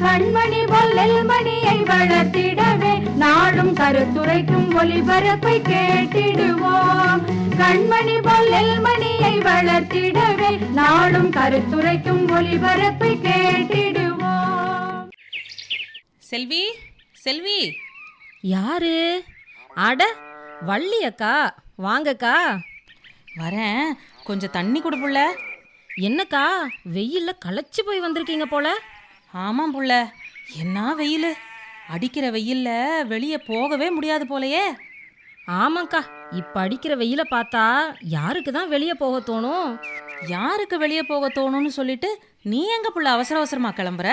கண்மணி பொல்லல் மணியை வளர்த்திடவே நாடும் கருத்துரைக்கும் ஒளிபரப்பை கேட்டிடுவோம். கண்மணி பொல்லல் மணியை வளர்த்திடவே நாடும் கருத்துரைக்கும் ஒளிபரப்பை கேட்டிடுவோம். செல்வி செல்வி. யாரு? அட வள்ளி அக்கா வாங்கக்கா. வரேன் கொஞ்சம் தண்ணி கொடு புள்ள. என்னக்கா வெயில்ல களைச்சு போய் வந்திருக்கீங்க போல. ஆமாம் புள்ள. என்ன வெயில்? அடிக்கிற வெயில்ல வெளியே போகவே முடியாது போலயே. ஆமாக்கா இப்ப அடிக்கிற வெயில பார்த்தா யாருக்கு தான் வெளியே போக தோணும்? யாருக்கு வெளியே போக தோணும்னு சொல்லிட்டு நீ எங்க புள்ள அவசர அவசரமா கிளம்புற?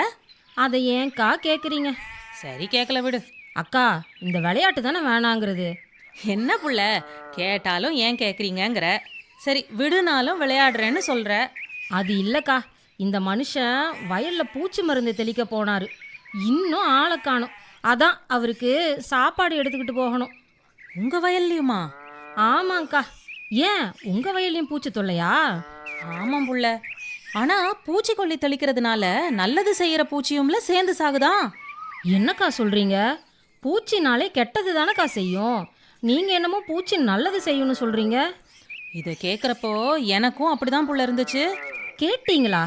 அதை ஏன்க்கா கேக்குறீங்க? சரி கேட்கல விடு. அக்கா இந்த விளையாட்டு தானே வேணாங்கிறது. என்ன புள்ள? கேட்டாலும் ஏன் கேட்குறீங்கங்கிற சரி விடுனாலும் விளையாடுறேன்னு சொல்ற. அது இல்லக்கா இந்த மனுஷன் வயல்ல பூச்சி மருந்து தெளிக்க போனாரு. இன்னும் ஆளை காணோம். அதான் அவருக்கு சாப்பாடு எடுத்துக்கிட்டு போகணும். உங்க வயல்லையுமா? ஆமாங்க்கா ஏன்? உங்க வயல்லையும் பூச்சி தொல்லையா? ஆமாம் புள்ள. ஆனா பூச்சிக்கொல்லி தெளிக்கிறதுனால நல்லது செய்யற பூச்சியும்ல சேர்ந்து சாகுதான் என்னக்கா சொல்றீங்க? பூச்சினாலே கெட்டது தானக்கா செய்யும். நீங்க என்னமோ பூச்சி நல்லது செய்யும்னு சொல்றீங்க. இதை கேட்குறப்போ எனக்கும் அப்படிதான் புள்ள இருந்துச்சு. கேட்டீங்களா?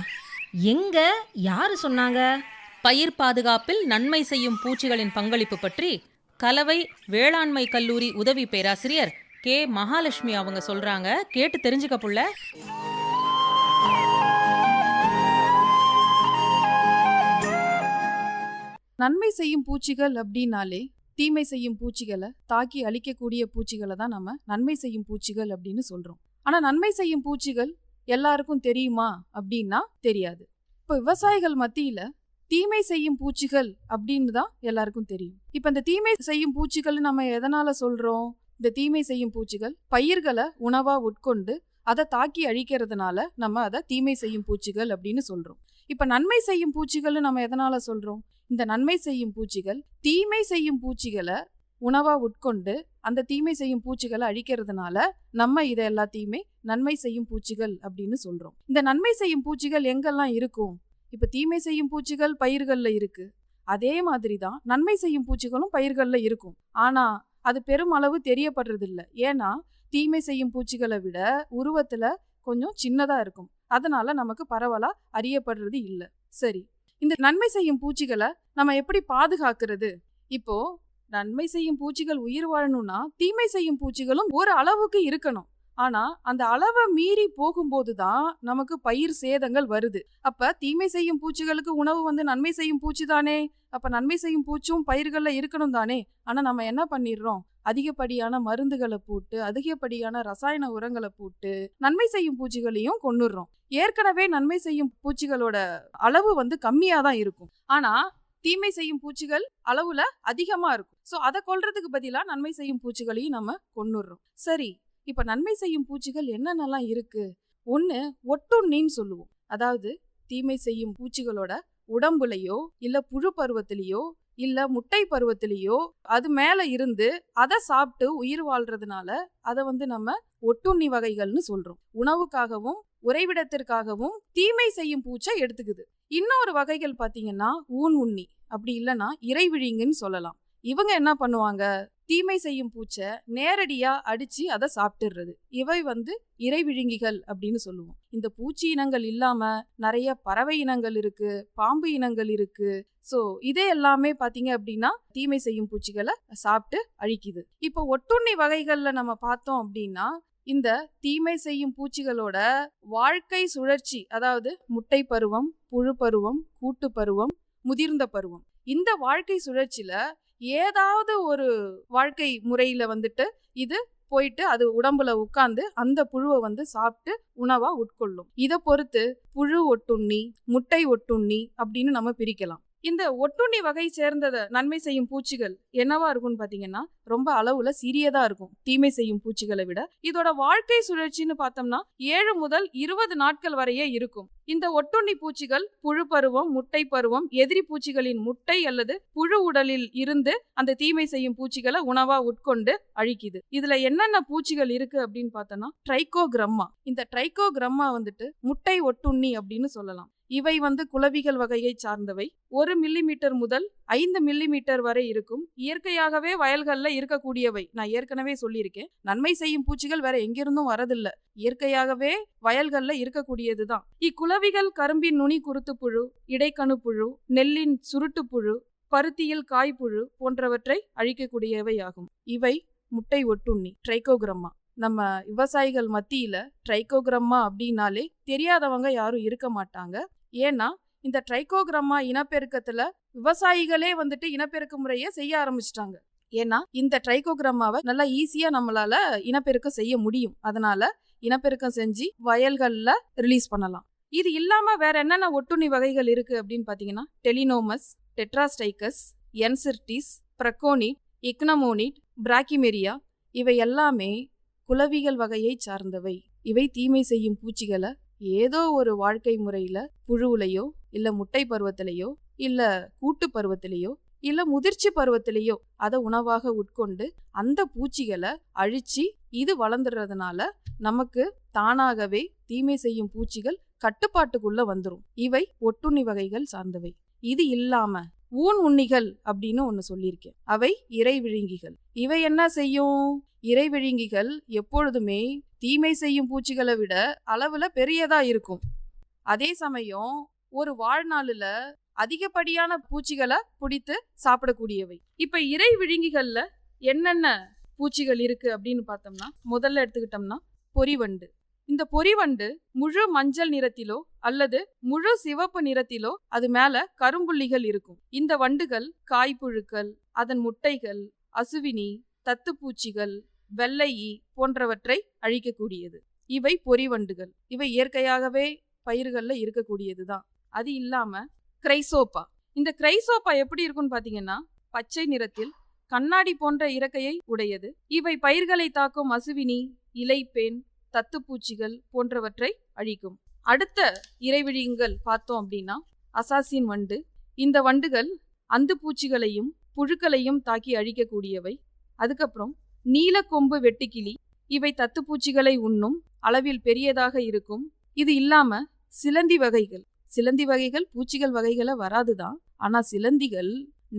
எங்க? யாரு சொன்னாங்க? பயிர் பாதுகாப்பில் நன்மை செய்யும் பூச்சிகளின் பங்களிப்பு பற்றி கலவை வேளாண்மை கல்லூரி உதவி பேராசிரியர் கே. மகாலட்சுமி அவங்க சொல்றாங்க. கேட்டு தெரிஞ்சுக்க புள்ள. நன்மை செய்யும் பூச்சிகள் அப்படின்னாலே தீமை செய்யும் பூச்சிகளை தாக்கி அழிக்கக்கூடிய பூச்சிகளை தான் நம்ம நன்மை செய்யும் பூச்சிகள் அப்படின்னு சொல்றோம். ஆனா நன்மை செய்யும் பூச்சிகள் எல்லாருக்கும் தெரியுமா அப்படின்னா தெரியாது. இப்போ விவசாயிகள் மத்தியில தீமை செய்யும் பூச்சிகள் அப்படின்னு தான் எல்லாருக்கும் தெரியும். இப்போ இந்த தீமை செய்யும் பூச்சிகள் நம்ம எதனால சொல்றோம்? இந்த தீமை செய்யும் பூச்சிகள் பயிர்களை உணவா உட்கொண்டு அதை தாக்கி அழிக்கிறதுனால நம்ம அதை தீமை செய்யும் பூச்சிகள் அப்படின்னு சொல்றோம். இப்போ நன்மை செய்யும் பூச்சிகள்னு நம்ம எதனால சொல்றோம்? இந்த நன்மை செய்யும் பூச்சிகள் தீமை செய்யும் பூச்சிகளை உணவாக உட்கொண்டு அந்த தீமை செய்யும் பூச்சிகளை அழிக்கிறதுனால நம்ம இதை எல்லாத்தையுமே நன்மை செய்யும் பூச்சிகள் அப்படின்னு சொல்கிறோம் இந்த நன்மை செய்யும் பூச்சிகள் எங்கெல்லாம் இருக்கும்? இப்போ தீமை செய்யும் பூச்சிகள் பயிர்களில் இருக்குது அதே மாதிரி தான் நன்மை செய்யும் பூச்சிகளும் பயிர்களில் இருக்கும். ஆனால் அது பெருமளவு தெரியப்படுறதில்ல. ஏன்னா தீமை செய்யும் பூச்சிகளை விட உருவத்தில் கொஞ்சம் சின்னதாக இருக்கும். அதனால நமக்கு பரவலாக அறியப்படுறது இல்லை. சரி இந்த நன்மை செய்யும் பூச்சிகளை நம்ம எப்படி பாதுகாக்கிறது? இப்போ நன்மை செய்யும் பூச்சிகள் உயிர் வாழணும்னா தீமை செய்யும் பூச்சிகளும் ஒரு அளவுக்கு இருக்கணும். ஆனா அந்த அளவை மீறி போகும்போது தான் நமக்கு பயிர் சேதங்கள் வருது. அப்ப தீமை செய்யும் பூச்சிகளுக்கு உணவு வந்து நன்மை செய்யும் பூச்சி தானே? அப்ப நன்மை செய்யும் பூச்சும் பயிர்கள்ல இருக்கணும் தானே? ஆனா நம்ம என்ன பண்ணிடுறோம்? அதிகப்படியான மருந்துகளை போட்டு அதிகப்படியான ரசாயன உரங்களை போட்டு நன்மை செய்யும் பூச்சிகளையும் கொண்டுடுறோம் ஏற்கனவே நன்மை செய்யும் பூச்சிகளோட அளவு வந்து கம்மியா தான் இருக்கும். ஆனா தீமை செய்யும் பூச்சிகள் அளவுல அதிகமா இருக்கும். ஸோ அதை கொல்றதுக்கு பதிலா நன்மை செய்யும் பூச்சிகளையும் நம்ம கொன்னுடுறோம். சரி இப்ப நன்மை செய்யும் பூச்சிகள் என்னென்னலாம் இருக்கு? ஒன்று ஒட்டுண்ணின்னு சொல்லுவோம். அதாவது தீமை செய்யும் பூச்சிகளோட உடம்புலையோ இல்ல புழு பருவத்திலேயோ இல்ல முட்டை பருவத்திலேயோ அது மேல இருந்து அதை சாப்பிட்டு உயிர் வாழ்றதுனால அதை வந்து நம்ம ஒட்டுண்ணி வகைகள்னு சொல்றோம். உணவுக்காகவும் உறைவிடத்திற்காகவும் தீமை செய்யும் பூச்சை எடுத்துக்குது. இன்னொரு வகைகள் பார்த்தீங்கன்னா ஊன் உண்ணி. அப்படி இல்லைன்னா இறைவிழிங்குன்னு சொல்லலாம். இவங்க என்ன பண்ணுவாங்க? தீமை செய்யும் பூச்சை நேரடியாக அடித்து அதை சாப்பிட்டுடுறது இவை வந்து இறைவிழுங்கிகள் அப்படின்னு சொல்லுவோம். இந்த பூச்சி இனங்கள் இல்லாமல் நிறைய பறவை இனங்கள் இருக்குது பாம்பு இனங்கள் இருக்குது ஸோ இதே எல்லாமே பார்த்தீங்க அப்படின்னா தீமை செய்யும் பூச்சிகளை சாப்பிட்டு அழிக்குது. இப்போ ஒட்டுண்ணி வகைகளில் நம்ம பார்த்தோம் அப்படின்னா இந்த தீமை செய்யும் பூச்சிகளோட வாழ்க்கை சுழற்சி அதாவது முட்டை பருவம் புழு பருவம் கூட்டு பருவம் முதிர்ந்த பருவம். இந்த வாழ்க்கை சுழற்சியில ஏதாவது ஒரு வாழ்க்கை முறையில வந்துட்டு இது போயிட்டு அது உடம்புல உட்கார்ந்து அந்த புழுவை வந்து சாப்பிட்டு உணவா உட்கொள்ளும். இதை பொறுத்து புழு ஒட்டுண்ணி முட்டை ஒட்டுண்ணி அப்படின்னு நம்ம பிரிக்கலாம். இந்த ஒட்டுண்ணி வகை சேர்ந்ததை நன்மை செய்யும் பூச்சிகள் என்னவா இருக்கும்னு பாத்தீங்கன்னா ரொம்ப அளவுல சிறியதா இருக்கும். தீமை செய்யும் பூச்சிகளை விட. இதோட வாழ்க்கை சுழற்சின்னு பார்த்தோம்னா ஏழு முதல் இருபது நாட்கள் வரையே இருக்கும். இந்த ஒட்டுண்ணி பூச்சிகள் புழு பருவம் முட்டை பருவம் எதிரி பூச்சிகளின் முட்டை அல்லது புழு உடலில் இருந்து அந்த தீமை செய்யும் பூச்சிகளை உணவா உட்கொண்டு அழிக்குது. இதுல என்னென்ன பூச்சிகள் இருக்கு அப்படின்னு பார்த்தோம்னா ட்ரைகோகிரம்மா இந்த ட்ரைகோகிரம்மா வந்துட்டு முட்டை ஒட்டுண்ணி அப்படின்னு சொல்லலாம். இவை வந்து குளவிகள் வகையை சார்ந்தவை. ஒரு மில்லிமீட்டர் முதல் ஐந்து மில்லிமீட்டர் வரை இருக்கும். இயற்கையாகவே வயல்களில் இருக்கக்கூடியவை. நான் ஏற்கனவே சொல்லியிருக்கேன். நன்மை செய்யும் பூச்சிகள் வேற எங்கிருந்தும் வரதில்லை. இயற்கையாகவே வயல்கள்ல இருக்கக்கூடியதுதான் இக்குளவிகள் கரும்பின் நுனி குருத்து புழு இடைக்கணு புழு நெல்லின் சுருட்டு புழு பருத்தியில் காய்ப்புழு போன்றவற்றை அழிக்கக்கூடியவை ஆகும் இவை முட்டை ஒட்டுண்ணி ட்ரைகோகிரம்மா. நம்ம விவசாயிகள் மத்தியில ட்ரைகோகிரம்மா அப்படின்னாலே தெரியாதவங்க யாரும் இருக்க மாட்டாங்க. ஏன்னா இந்த ட்ரைகோகிரம்மா இனப்பெருக்கத்துல விவசாயிகளே வந்துட்டு இனப்பெருக்க முறையை செய்ய ஆரம்பிச்சிட்டாங்க. ஏன்னா இந்த ட்ரைகோகிரம்மாவை நல்லா ஈஸியா நம்மளால இனப்பெருக்கம் செய்ய முடியும். அதனால இனப்பெருக்கம் செஞ்சு வயல்களில் ரிலீஸ் பண்ணலாம். இது இல்லாமல் வேற என்னென்ன ஒட்டுண்ணி வகைகள் இருக்கு அப்படின்னு பார்த்தீங்கன்னா டெலினோமஸ் டெட்ராஸ்டைக்கஸ் என்சிர்டிஸ் பிரக்கோனிட் இக்னமோனிட் பிராக்கிமெரியா இவை எல்லாமே குலவிகள் வகையை சார்ந்தவை. இவை தீமை செய்யும் பூச்சிகளை ஏதோ ஒரு வாழ்க்கை முறையில் புழுவுலையோ இல்லை முட்டை பருவத்திலேயோ இல்லை கூட்டு பருவத்திலேயோ இல்ல முதிர்ச்சி பருவத்திலேயோ அதை உணவாக உட்கொண்டு அந்த பூச்சிகளை அழிச்சு இது வளர்ந்துடுறதுனால நமக்கு தானாகவே தீமை செய்யும் பூச்சிகள் கட்டுப்பாட்டுக்குள்ள வந்துடும் இவை ஒட்டுண்ணி வகைகள் சார்ந்தவை. இது இல்லாம ஊன் உண்ணிகள் அப்படின்னு ஒன்னு சொல்லியிருக்கேன். அவை இறைவிழுங்கிகள் இவை என்ன செய்யும்? இறைவிழுங்கிகள் எப்பொழுதுமே தீமை செய்யும் பூச்சிகளை விட அளவுல பெரியதா இருக்கும். அதே சமயம் ஒரு வாழ்நாளில் அதிகப்படியான பூச்சிகளை பிடித்து சாப்பிடக்கூடியவை. இப்ப இறை விழுங்கிகள்ல என்னென்ன பூச்சிகள் இருக்கு அப்படின்னு பார்த்தோம்னா முதல்ல எடுத்துக்கிட்டோம்னா பொறிவண்டு. இந்த பொறிவண்டு முழு மஞ்சள் நிறத்திலோ அல்லது முழு சிவப்பு நிறத்திலோ அது மேல கரும்புள்ளிகள் இருக்கும். இந்த வண்டுகள் காய்ப்புழுக்கள் அதன் முட்டைகள் அசுவினி தத்துப்பூச்சிகள் வெள்ளை போன்றவற்றை அழிக்கக்கூடியது. இவை பொறிவண்டுகள். இவை இயற்கையாகவே பயிர்களில் இருக்கக்கூடியது தான் அது இல்லாம கிரைசோப்பா. இந்த கிரைசோப்பா எப்படி இருக்கும்னு பாத்தீங்கன்னா பச்சை நிறத்தில் கண்ணாடி போன்ற இறக்கையை உடையது. இவை பயிர்களை தாக்கும் அசுவினி இலைப்பேன் தத்துப்பூச்சிகள் போன்றவற்றை அழிக்கும். அடுத்த இறைவிழிங்கள் பார்த்தோம் அப்படின்னா அசாசின் வண்டு. இந்த வண்டுகள் அந்து பூச்சிகளையும் புழுக்களையும் தாக்கி அழிக்கக்கூடியவை. அதுக்கப்புறம் நீலக்கொம்பு வெட்டுக்கிளி. இவை தத்துப்பூச்சிகளை உண்ணும் அளவில் பெரியதாக இருக்கும். இது இல்லாம சிலந்தி வகைகள். சிலந்தி வகைகள் பூச்சிகள் வகைகளை வராது தான் ஆனால் சிலந்திகள்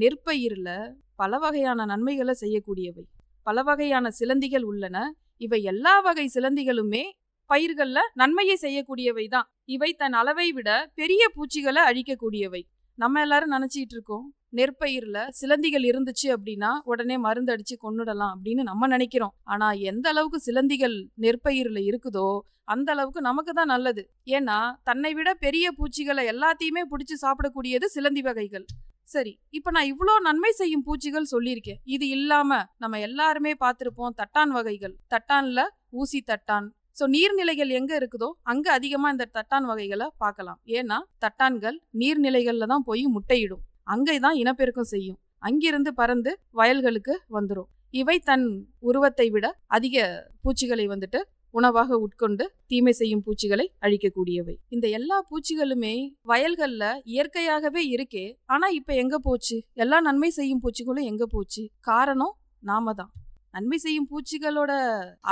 நெற்பயிரில் பல வகையான நன்மைகளை செய்யக்கூடியவை. பல வகையான சிலந்திகள் உள்ளன. இவை எல்லா வகை சிலந்திகளுமே பயிர்களில் நன்மையை செய்யக்கூடியவை தான். இவை தன் அளவை விட பெரிய பூச்சிகளை அழிக்கக்கூடியவை. நம்ம எல்லாரும் நினச்சிக்கிட்டு இருக்கோம். நெற்பயிரில் சிலந்திகள் இருந்துச்சு அப்படின்னா உடனே மருந்து அடித்து கொன்னுடலாம் அப்படின்னு நம்ம நினைக்கிறோம். ஆனால் எந்த அளவுக்கு சிலந்திகள் நெற்பயிரில் இருக்குதோ அந்த அளவுக்கு நமக்கு தான் நல்லது. ஏன்னா தன்னை விட பெரிய பூச்சிகளை எல்லாத்தையுமே பிடிச்சி சாப்பிடக்கூடியது சிலந்தி வகைகள். சரி இப்போ நான் இவ்வளோ நன்மை செய்யும் பூச்சிகள் சொல்லியிருக்கேன். இது இல்லாமல் நம்ம எல்லாருமே பார்த்துருப்போம் தட்டான் வகைகள். தட்டானில் ஊசி தட்டான். ஸோ நீர்நிலைகள் எங்கே இருக்குதோ அங்கே அதிகமாக இந்த தட்டான் வகைகளை பார்க்கலாம். ஏன்னா தட்டான்கள் நீர்நிலைகளில் தான் போய் முட்டையிடும். அங்கே தான் இனப்பெருக்கம் செய்யும். அங்கிருந்து பறந்து வயல்களுக்கு வந்துடும் இவை தன் உருவத்தை விட அதிக பூச்சிகளை வந்துட்டு உணவாக உட்கொண்டு தீமை செய்யும் பூச்சிகளை அழிக்கக்கூடியவை. இந்த எல்லா பூச்சிகளுமே வயல்கள்ல இயற்கையாகவே இருக்கே ஆனா இப்ப எங்க போச்சு? எல்லா நன்மை செய்யும் பூச்சிகளும் எங்க போச்சு? காரணம் நாம தான் நன்மை செய்யும் பூச்சிகளோட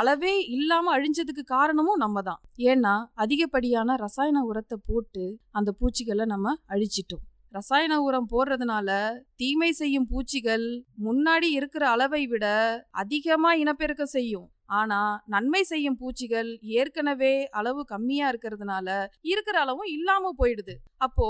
அளவே இல்லாம அழிஞ்சதுக்கு காரணமும் நம்ம தான் ஏன்னா அதிகப்படியான ரசாயன உரத்தை போட்டு அந்த பூச்சிகளை நம்ம அழிச்சிட்டோம். ரசாயன உரம் போடுறதுனால தீமை செய்யும் பூச்சிகள் முன்னாடி இருக்கிற அளவை விட அதிகமா இனப்பெருக்கம் செய்யும். ஆனா நன்மை செய்யும் பூச்சிகள் ஏற்கனவே அளவு கம்மியா இருக்கிறதுனால இருக்கிற அளவும் இல்லாம போயிடுது. அப்போ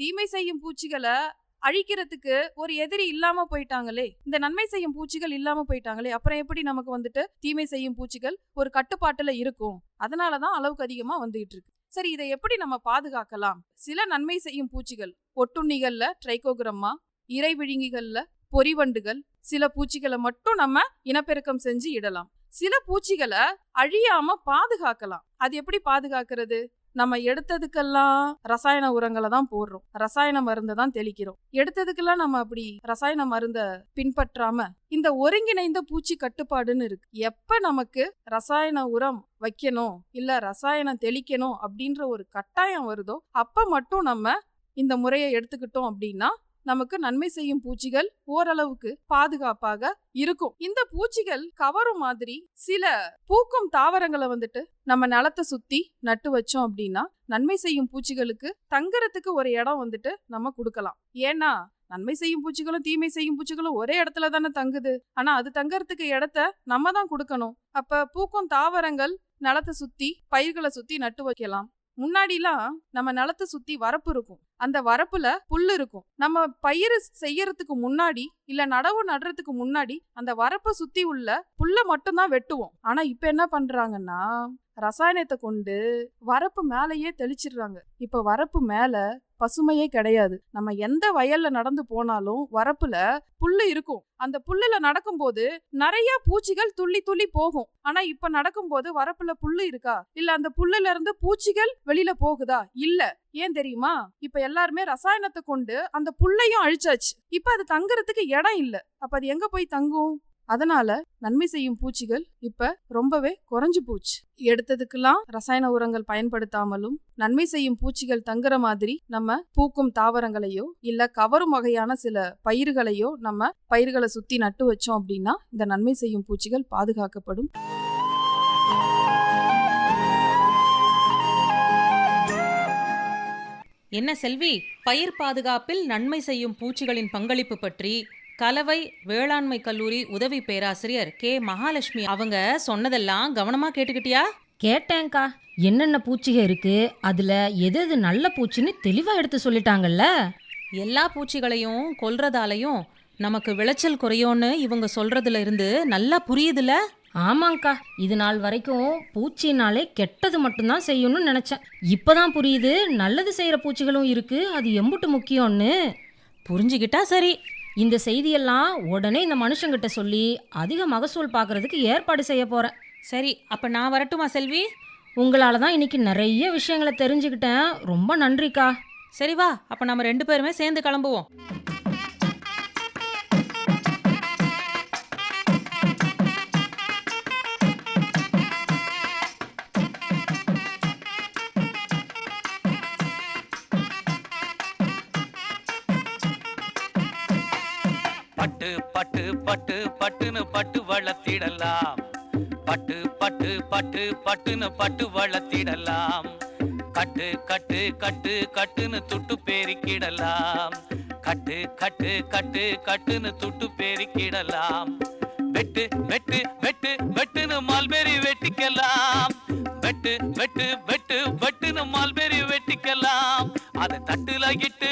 தீமை செய்யும் பூச்சிகளை அழிக்கிறதுக்கு ஒரு எதிரி இல்லாம போயிட்டாங்களே இந்த நன்மை செய்யும் பூச்சிகள் இல்லாம போயிட்டாங்களே அப்புறம் எப்படி நமக்கு வந்துட்டு தீமை செய்யும் பூச்சிகள் ஒரு கட்டுப்பாட்டுல இருக்கும்? அதனாலதான் அளவுக்கு அதிகமா வந்துகிட்டு இருக்கு. சரி இதை எப்படி நம்ம பாதுகாக்கலாம்? சில நன்மை செய்யும் பூச்சிகள் ஒட்டுண்ணிகளில் ட்ரைகோகிரம்மா இறை விழுங்கிகளில் பொறிவண்டுகள் சில பூச்சிகளை மட்டும் நம்ம இனப்பெருக்கம் செஞ்சு இடலாம். சில பூச்சிகளை அழியாம பாதுகாக்கலாம். அது எப்படி பாதுகாக்கிறது? நம்ம எடுத்ததுக்கெல்லாம் ரசாயன உரங்களை தான் போடுறோம். ரசாயன மருந்தை தான் தெளிக்கிறோம். எடுத்ததுக்கெல்லாம் நம்ம அப்படி ரசாயன மருந்தை பின்பற்றாம இந்த ஒருங்கிணைந்த பூச்சி கட்டுப்பாடுன்னு இருக்கு. எப்ப நமக்கு ரசாயன உரம் வைக்கணும் இல்ல ரசாயனம் தெளிக்கணும் அப்படின்ற ஒரு கட்டாயம் வருதோ அப்ப மட்டும் நம்ம இந்த முறையை எடுத்துக்கிட்டோம் அப்படின்னா நமக்கு நன்மை செய்யும் பூச்சிகள் ஓரளவுக்கு பாதுகாப்பாக இருக்கும். இந்த பூச்சிகள் கவரும் மாதிரி சில பூக்கும் தாவரங்களை வந்துட்டு நம்ம நிலத்தை சுத்தி நட்டு வச்சோம் அப்படின்னா நன்மை செய்யும் பூச்சிகளுக்கு தங்கறதுக்கு ஒரு இடம் வந்துட்டு நம்ம கொடுக்கலாம். ஏன்னா நன்மை செய்யும் பூச்சிகளும் தீமை செய்யும் பூச்சிகளும் ஒரே இடத்துல தானே தங்குது. ஆனா அது தங்கறதுக்கு இடத்த நம்ம தான் கொடுக்கணும். அப்ப பூக்கும் தாவரங்கள் நிலத்தை சுத்தி பயிர்களை சுத்தி நட்டு வைக்கலாம். முன்னாடிலாம் நம்ம நிலத்தை சுத்தி வரப்பு இருக்கும். அந்த வரப்புல புல் இருக்கும். நம்ம பயிர் செய்யறதுக்கு முன்னாடி இல்ல நடவு நடுறதுக்கு முன்னாடி அந்த வரப்பை சுத்தி உள்ள புல்ல மட்டும்தான் வெட்டுவோம். ஆனா இப்ப என்ன பண்றாங்கன்னா ரசாயனத்தை கொண்டு வரப்பு மேலேயே தெளிச்சிடுறாங்க. இப்போ வரப்பு மேலே பசுமையே கிடையாது. நம்ம எந்த வயல்ல நடந்து போனாலும் வரப்புல புல்லு இருக்கும். அந்த புல்லுல நடக்கும்போது நிறைய பூச்சிகள் துள்ளி துள்ளி போகும். ஆனா இப்ப நடக்கும்போது வரப்புல புல்லு இருக்கா? இல்ல அந்த புல்லுல இருந்து பூச்சிகள் வெளியில போகுதா? இல்ல. ஏன் தெரியுமா? இப்ப எல்லாருமே ரசாயனத்தை கொண்டு அந்த புல்லையும் அழிச்சாச்சு. இப்ப அது தங்குறதுக்கு இடம் இல்ல. அப்ப அது எங்க போய் தங்கும்? அதனால நன்மை செய்யும் பூச்சிகள் இப்ப ரொம்பவே குறைஞ்சு போச்சு. எடுத்ததுக்கெல்லாம் ரசாயன உரங்கள் பயன்படுத்தாமலும் நன்மை செய்யும் பூச்சிகள் தங்குற மாதிரி நம்ம பூக்கும் தாவரங்களையோ இல்ல கவரும் வகையான சில பயிர்களையோ நம்ம பயிர்களை சுத்தி நட்டு வச்சோம் அப்படின்னா இந்த நன்மை செய்யும் பூச்சிகள் பாதுகாக்கப்படும். என்ன செல்வி பயிர் பாதுகாப்பில் நன்மை செய்யும் பூச்சிகளின் பங்களிப்பு பற்றி கலவை வேளாண்மை கல்லூரி உதவி பேராசிரியர் கே. மகாலட்சுமி. அவங்க சொன்னதெல்லாம் கவனமா கேட்டுக்கிட்டியா? கேட்டேன்க்கா. என்னென்ன பூச்சிக இருக்கு? அதுல எது எது நல்ல பூச்சின்னு தெளிவா எடுத்து சொல்லிட்டாங்கல்ல? எல்லா பூச்சிகளையும் கொல்றதாலையும் நமக்கு விளைச்சல் குறையும்னு இவங்க சொல்றதுல இருந்து நல்லா புரியுதுல? ஆமாங்க்கா. இது நாள் வரைக்கும் பூச்சினாலே கெட்டது மட்டும்தான் செய்யணும்னு நினைச்சேன். இப்பதான் புரியுது. நல்லது செய்யற பூச்சிகளும் இருக்கு. அது எம்புட்டு முக்கியம்னு. புரிஞ்சுக்கிட்டா சரி. இந்த செய்தியெல்லாம் உடனே இந்த மனுஷங்கிட்ட சொல்லி அதிக மகசூல் பார்க்கறதுக்கு ஏற்பாடு செய்ய போறேன். சரி அப்ப நான் வரட்டுமா செல்வி? உங்களால தான் இன்னைக்கு நிறைய விஷயங்களை தெரிஞ்சுக்கிட்டேன். ரொம்ப நன்றிக்கா. சரி வா அப்ப நம்ம ரெண்டு பேருமே சேர்ந்து கிளம்புவோம். பட்டு பட்டுன்னு பட்டு வளர்த்திடலாம். பட்டு பட்டு பட்டு பட்டுன்னு பட்டு வளர்த்திடலாம். கட்டு கட்டு கட்டு கட்டுன்னு துட்டு பெருக்கிடலாம். கட்டு கட்டு கட்டு கட்டுன்னு துட்டு பெருக்கிடலாம். வெட்டு வெட்டு வெட்டு வெட்டுன்னு மால்பெரி வெட்டிக்கலாம். வெட்டு வெட்டு வெட்டு வெட்டுன்னு மால்பெரி வெட்டிக்கலாம். அதை தட்டுல இட்டு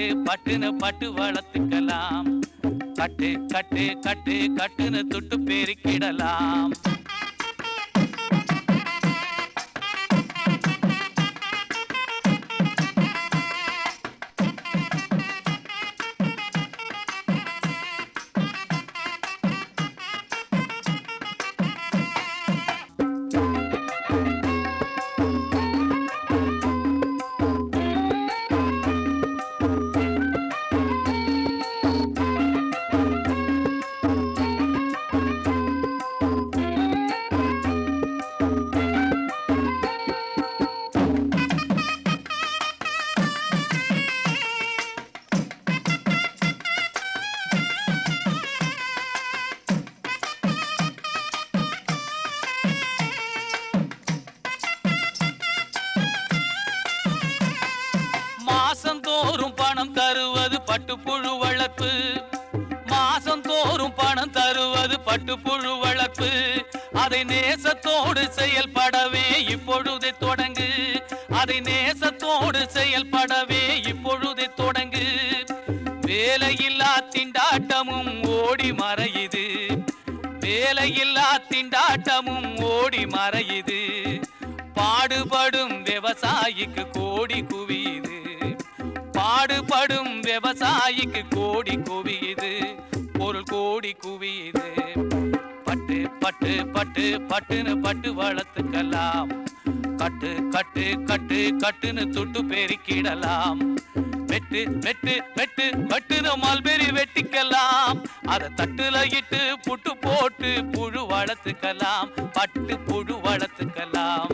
கட்டு பட்டு பட்டுன்னு பட்டு வளர்த்துக்கலாம். கட்டு கட்டு கட்டு கட்டுன்னு துட்டு பெருக்கிடலாம். கோடி குவியுது. பாடுபடும் விவசாயிக்கு கோடி குவியுது. பொருள் கோடி குவியுது. பட்டு பட்டு பட்டு பட்டுன்னு பட்டு வளர்த்துக்கலாம். கட்டு கட்டு கட்டு கட்டுன்னு துட்டு பெருக்கிடலாம். வெட்டு வெட்டு வெட்டு வெட்டுன்னு மல்பெரி வெட்டிக்கலாம். அதை தட்டுல இட்டு புட்டு போட்டு புழு வளர்த்துக்கலாம். பட்டு புழு வளர்த்துக்கலாம்.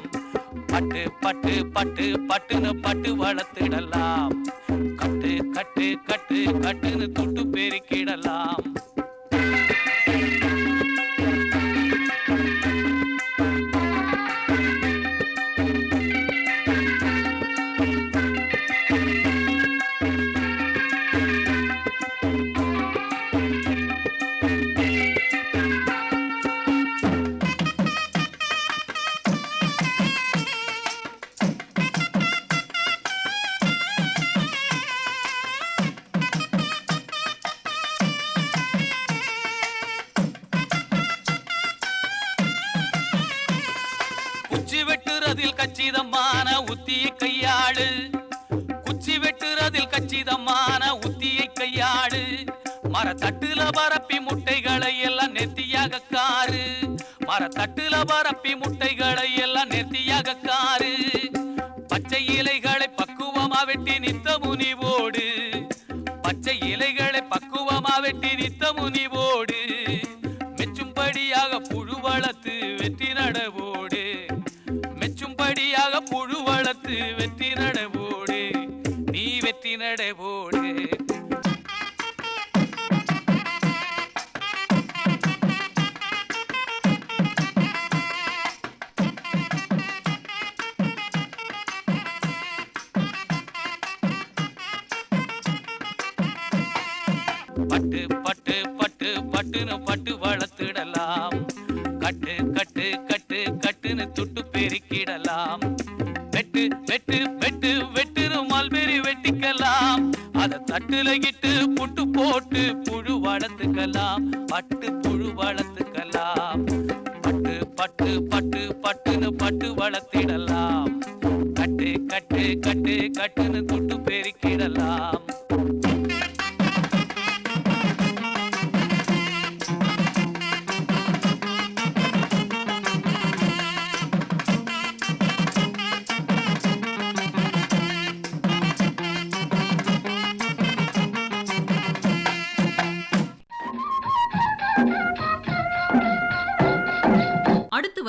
பட்டு பட்டு பட்டு பட்டுன்னு பட்டு வளர்த்திடலாம். கட்டு கட்டு கட்டு கட்டுன்னு துட்டு பெருக்கிடலாம்.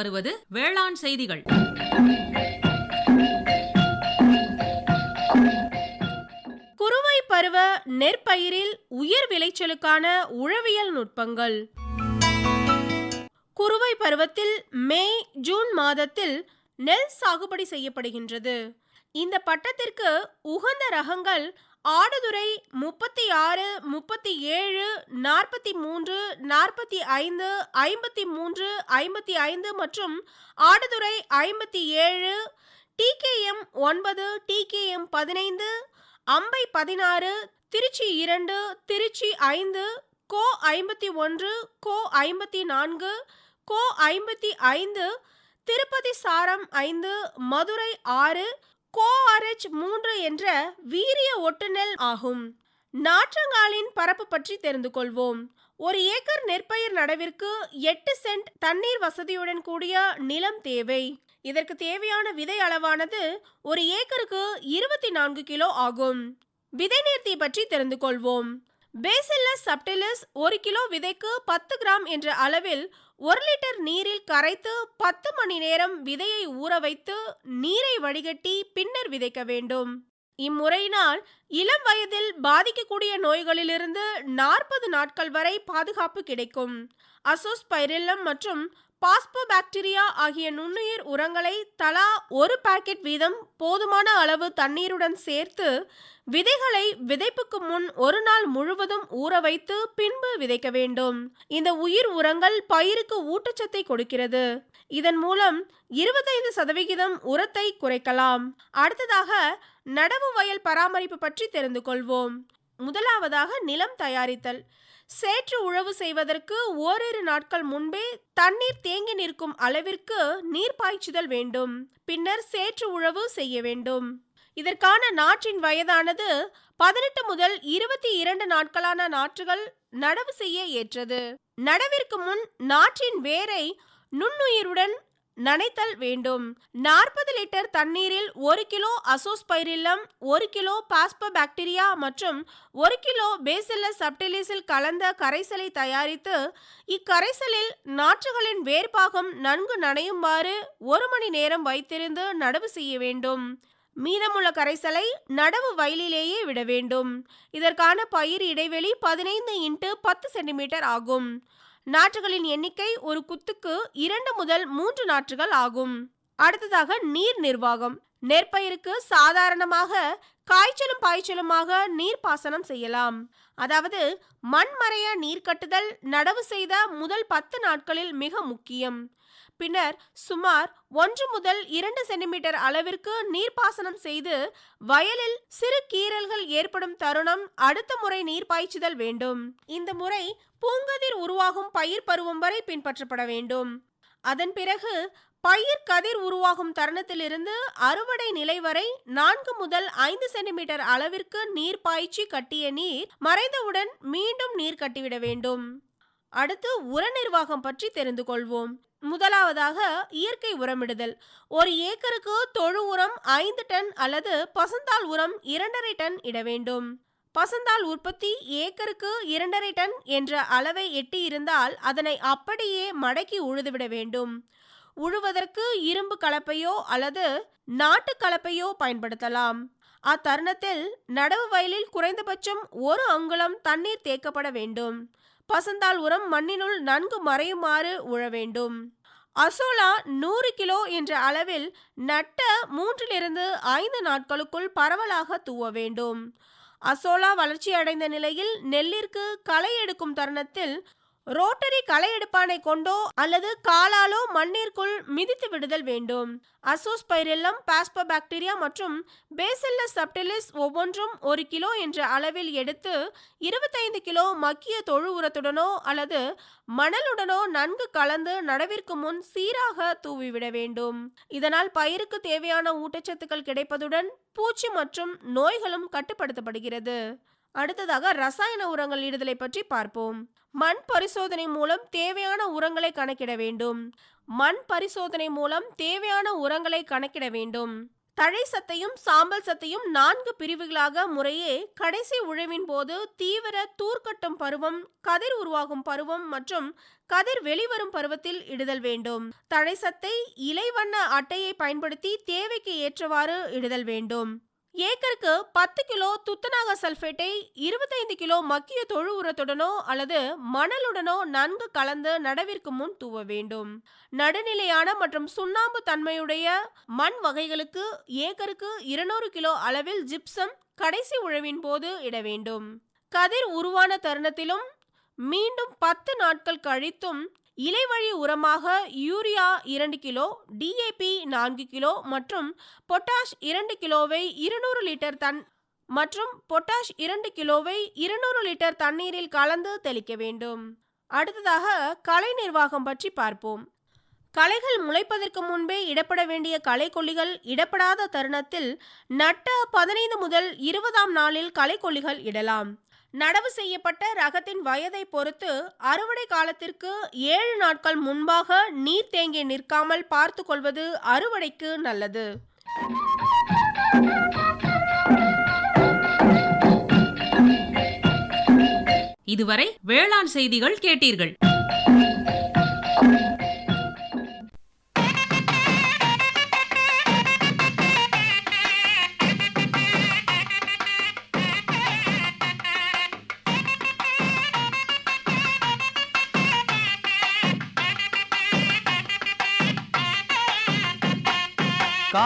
வருவது வேளாண் செய்திகள். குறுவை பருவ நெற்பயிரில் உயர் விளைச்சலுக்கான உழவியல் நுட்பங்கள். குறுவை பருவத்தில் மே ஜூன் மாதத்தில் நெல் சாகுபடி செய்யப்படுகின்றது. இந்த பட்டத்திற்கு உகந்த ரகங்கள் ஆடுதுறை முப்பத்தி ஆறு முப்பத்தி ஏழு நாற்பத்தி மூன்று நாற்பத்தி ஐந்து ஐம்பத்தி மூன்று ஐம்பத்தி ஐந்து மற்றும் ஆடுதுறை ஐம்பத்தி ஏழு டிகேஎம் ஒன்பது டிகேஎம் பதினைந்து அம்பை பதினாறு திருச்சி இரண்டு திருச்சி ஐந்து கோ ஐம்பத்தி ஒன்று கோ ஐம்பத்தி நான்கு கோ ஐம்பத்தி ஐந்து திருப்பதி சாரம் ஐந்து மதுரை ஆறு கோஆர்ஹெச் மூன்று என்ற வீரிய ஒட்டுநெல் ஆகும். நாற்றங்காலின் பரப்பு பற்றி தெரிந்து கொள்வோம். ஒரு ஏக்கர் நெற்பயிர் நடவிற்கு எட்டு சென்ட் தண்ணீர் வசதியுடன் கூடிய நிலம் தேவை. இதற்கு தேவையான விதை அளவானது ஒரு ஏக்கருக்கு இருபத்தி நான்கு கிலோ ஆகும். விதை நேர்த்தி பற்றி தெரிந்து கொள்வோம். பேசில்லஸ் சப்டிலிஸ் ஒரு கிலோ விதைக்கு பத்து கிராம் என்ற அளவில் ஒரு லிட்டர் நீரில் கரைத்து பத்து மணி நேரம் விதையை ஊற வைத்து நீரை வடிகட்டி பின்னர் விதைக்க வேண்டும். இம்முறையினால் இளம் வயதில் பாதிக்கக்கூடிய நோய்களிலிருந்து நாற்பது நாட்கள் வரை பாதுகாப்பு கிடைக்கும். அசோஸ்பைரில்லம் மற்றும் பாஸ்போபாக்டீரியா ஆகிய நுண்ணுயிர் உரங்களை தலா ஒரு பாக்கெட் வீதம் போதுமான அளவு தண்ணீருடன் சேர்த்து விதைகளை விதைப்புக்கு முன் ஒரு நாள் முழுவதும் ஊற வைத்து பின்பு விதைக்க வேண்டும். இந்த உயிர் உரங்கள் பயிருக்கு ஊட்டச்சத்தை கொடுக்கிறது. இதன் மூலம் இருபத்தைந்து சதவிகிதம் உரத்தை குறைக்கலாம். அடுத்ததாக நடவு வயல் பராமரிப்பு பற்றி தெரிந்து கொள்வோம். முதலாவதாக நிலம் தயாரித்தல். சேற்று உழவு செய்வதற்கு ஓரிரு நாட்கள் முன்பே தண்ணீர் தேங்கி நிற்கும் அளவிற்கு நீர் பாய்ச்சுதல் வேண்டும். பின்னர் சேற்று உழவு செய்ய வேண்டும். இதற்கான நாற்றின் வயதானது பதினெட்டு முதல் இருபத்தி இரண்டு நாட்களான நாற்றுகள் நடவு செய்ய ஏற்றது. நடவிற்கு முன் நாற்றின் வேரை நுண்ணுயிருடன் நனைத்தல் வேண்டும். நாற்பது லிட்டர் தண்ணீரில் ஒரு கிலோ அசோஸ்பைரில்லம் ஒரு கிலோ பாஸ்போபாக்டீரியா மற்றும் ஒரு கிலோ பேசில்லஸ் சப்டிலிஸில் கலந்த கரைசலை தயாரித்து இக்கரைசலில் நாற்றுகளின் வேர்பாகம் நன்கு நனையுமாறு ஒரு மணி நேரம் வைத்திருந்து நடவு செய்ய வேண்டும். மீதமுள்ள கரைசலை நடவு வயலிலேயே விட வேண்டும். இதற்கான பயிர் இடைவெளி பதினைந்து இன்ட்டு பத்து சென்டிமீட்டர் ஆகும். நாற்றுகளின் எண்ணிக்கை ஒரு குத்துக்கு இரண்டு முதல் மூன்று நாற்றுகள் ஆகும். அடுத்ததாக நீர் நிர்வாகம். நெற்பயிருக்கு சாதாரணமாக காய்ச்சலும் பாய்ச்சலுமாக நீர்ப்பாசனம் செய்யலாம். அதாவது மண்மறைய நீர் கட்டுதல் நடவு செய்த முதல் பத்து நாட்களில் மிக முக்கியம். பின்னர் சுமார் ஒன்று முதல் இரண்டு சென்டிமீட்டர் அளவிற்கு நீர்ப்பாசனம் செய்து வயலில் சிறு கீறல்கள் ஏற்படும் தருணம் அடுத்த முறை நீர் பாய்ச்சுதல் வேண்டும். இந்த முறை பூங்கதிர் உருவாகும் பயிர் பருவம் வரை பின்பற்றப்பட வேண்டும். அதன் பிறகு பயிர் கதிர் உருவாகும் தருணத்திலிருந்து அறுவடை நிலை வரை நான்கு முதல் ஐந்து சென்டிமீட்டர் அளவிற்கு நீர் பாய்ச்சி கட்டிய நீர் மறைந்தவுடன் மீண்டும் நீர் கட்டிவிட வேண்டும். அடுத்து உர நிர்வாகம் பற்றி தெரிந்து கொள்வோம். முதலாவதாக இயற்கை உரமிடுதல். ஒரு ஏக்கருக்கு தொழு உரம் ஐந்து டன் அல்லது பசந்தால் உரம் இரண்டரை டன் இட வேண்டும். பசந்தால் உற்பத்தி ஏக்கருக்கு இரண்டரை டன் என்ற அளவை எட்டி இருந்தால் அதனை அப்படியே மடக்கி உழுதுவிட வேண்டும். உழுவதற்கு இரும்பு கலப்பையோ அல்லது நாட்டு கலப்பையோ பயன்படுத்தலாம். அத்தருணத்தில் நடவு வயலில் குறைந்தபட்சம் ஒரு அங்குலம் தண்ணீர் தேக்கப்பட வேண்டும். பசந்தால் உரம் மண்ணினுள் நன்கு மறையுமாறு உழ வேண்டும். அசோலா நூறு கிலோ என்ற அளவில் நட்ட மூன்றிலிருந்து ஐந்து நாட்களுக்குள் பரவலாக தூவ வேண்டும். அசோலா வளர்ச்சி அடைந்த நிலையில் நெல்லிற்கு களை எடுக்கும் தருணத்தில் ரோட்டரி களை எடுப்பானை கொண்டோ அல்லது காலாலோ மண்ணிற்குள் மிதித்து விடுதல் வேண்டும். அசோஸ்பைரெல்லம் பாஸ்போபாக்டீரியா மற்றும் பேசில்லஸ் சப்டிலிஸ் ஒவ்வொன்றும் ஒரு கிலோ என்ற அளவில் எடுத்து இருபத்தைந்து கிலோ மக்கிய தொழு உரத்துடனோ அல்லது மணலுடனோ நன்கு கலந்து நடவிற்கு முன் சீராக தூவிவிட வேண்டும். இதனால் பயிருக்கு தேவையான ஊட்டச்சத்துக்கள் கிடைப்பதுடன் பூச்சி மற்றும் நோய்களும் கட்டுப்படுத்தப்படுகிறது. அடுத்ததாக ரசாயன உரங்கள் இடுதலை பற்றி பார்ப்போம். மண் பரிசோதனை மூலம் தேவையான உரங்களை கணக்கிட வேண்டும். மண் பரிசோதனை மூலம் தேவையான உரங்களை கணக்கிட வேண்டும். தழை சத்தையும் சாம்பல் சத்தையும் நான்கு பிரிவுகளாக முறையே கடைசி உழவின் போது தீவிர தூர்க்கட்டும் பருவம் கதிர் உருவாகும் பருவம் மற்றும் கதிர் வெளிவரும் பருவத்தில் இடுதல் வேண்டும். தழை சத்தை இலைவண்ண அட்டையை பயன்படுத்தி தேவைக்கு ஏற்றவாறு இடுதல் வேண்டும். ஏக்கருக்கு பத்து கிலோ துத்தநாக சல்ஃபேட்டை இருபத்தைந்து கிலோ மக்கிய தொழு உரத்துடனோ அல்லது மணலுடனோ நன்கு கலந்து நடவிற்கு முன் தூவ வேண்டும். நடுநிலையான மற்றும் சுண்ணாம்பு தன்மையுடைய மண் வகைகளுக்கு ஏக்கருக்கு இருநூறு கிலோ அளவில் ஜிப்சம் கடைசி உழவின் போது இட வேண்டும். கதிர் உருவான தருணத்திலும் மீண்டும் பத்து நாட்கள் கழித்தும் இலைவழி உரமாக யூரியா இரண்டு கிலோ டிஏபி நான்கு கிலோ மற்றும் பொட்டாஷ் இரண்டு கிலோவை இருநூறு லிட்டர் தன் மற்றும் பொட்டாஷ் இரண்டு கிலோவை இருநூறு லிட்டர் தண்ணீரில் கலந்து தெளிக்க வேண்டும். அடுத்ததாக கலை நிர்வாகம் பற்றி பார்ப்போம். களைகள் முளைப்பதற்கு முன்பே இடப்பட வேண்டிய களைக்கொல்லிகள் இடப்படாத தருணத்தில் நட்ட பதினைந்து முதல் இருபதாம் நாளில் களைக்கொல்லிகள் இடலாம். நடவு செய்யப்பட்ட ரகத்தின் வயதை பொறுத்து அறுவடை காலத்திற்கு ஏழு நாட்கள் முன்பாக நீர் தேங்கி நிற்காமல் பார்த்து கொள்வது அறுவடைக்கு நல்லது. இதுவரை வேளாண் செய்திகள் கேட்டீர்கள்.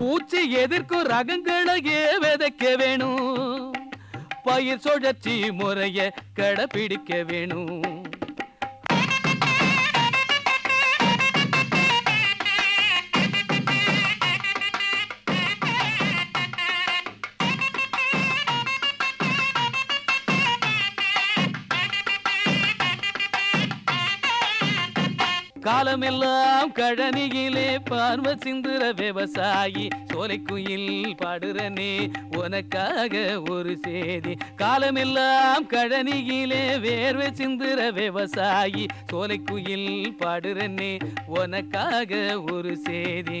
பூச்சி எதிர்க்கும் ரகங்களையே விதைக்க வேணும்? பயிர் சுழற்சி முறைய கடைபிடிக்க வேணும். காலமெல்லாம் கழனியிலே பார்வ சிந்துர விவசாயி. சோலை குயில் பாடுறனே உனக்காக ஒரு சேதி. காலமெல்லாம் கழனியிலே வேர்வை சிந்துர விவசாயி. சோலை குயில் பாடுறனே உனக்காக ஒரு சேதி.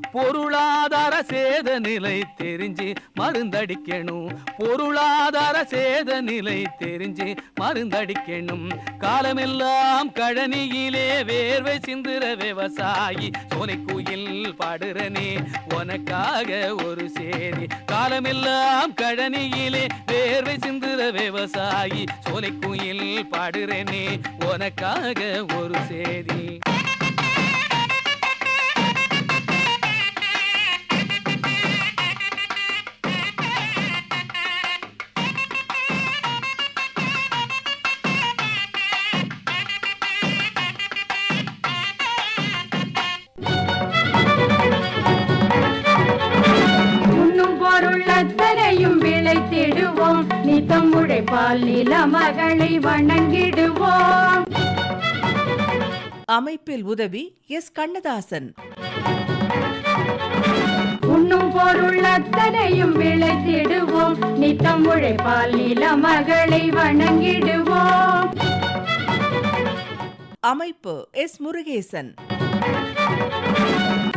பொருளாதார சேத நிலை தெரிஞ்சு மருந்தடிக்கணும். பொருளாதார சேத நிலை தெரிஞ்சு மருந்தடிக்கணும். காலமெல்லாம் கழனியிலே வேர்வை சிந்துற விவசாயி சோனை குயில் பாடுறனே உனக்காக ஒரு சேதி. காலமெல்லாம் கழனியிலே வேர்வை சிந்துற விவசாயி சோலை குயில் பாடுறனே உனக்காக ஒரு சேதி. உழைப்பால் நில மகளை வணங்கிடுவோம். அமைப்பில் உதவி எஸ் கண்ணதாசன். உண்ணும் பொருள் அத்தனையும் விளைத்திடுவோம். நித்தம் உழைப்பால் நில மகளை வணங்கிடுவோம். அமைப்பு எஸ் முருகேசன்.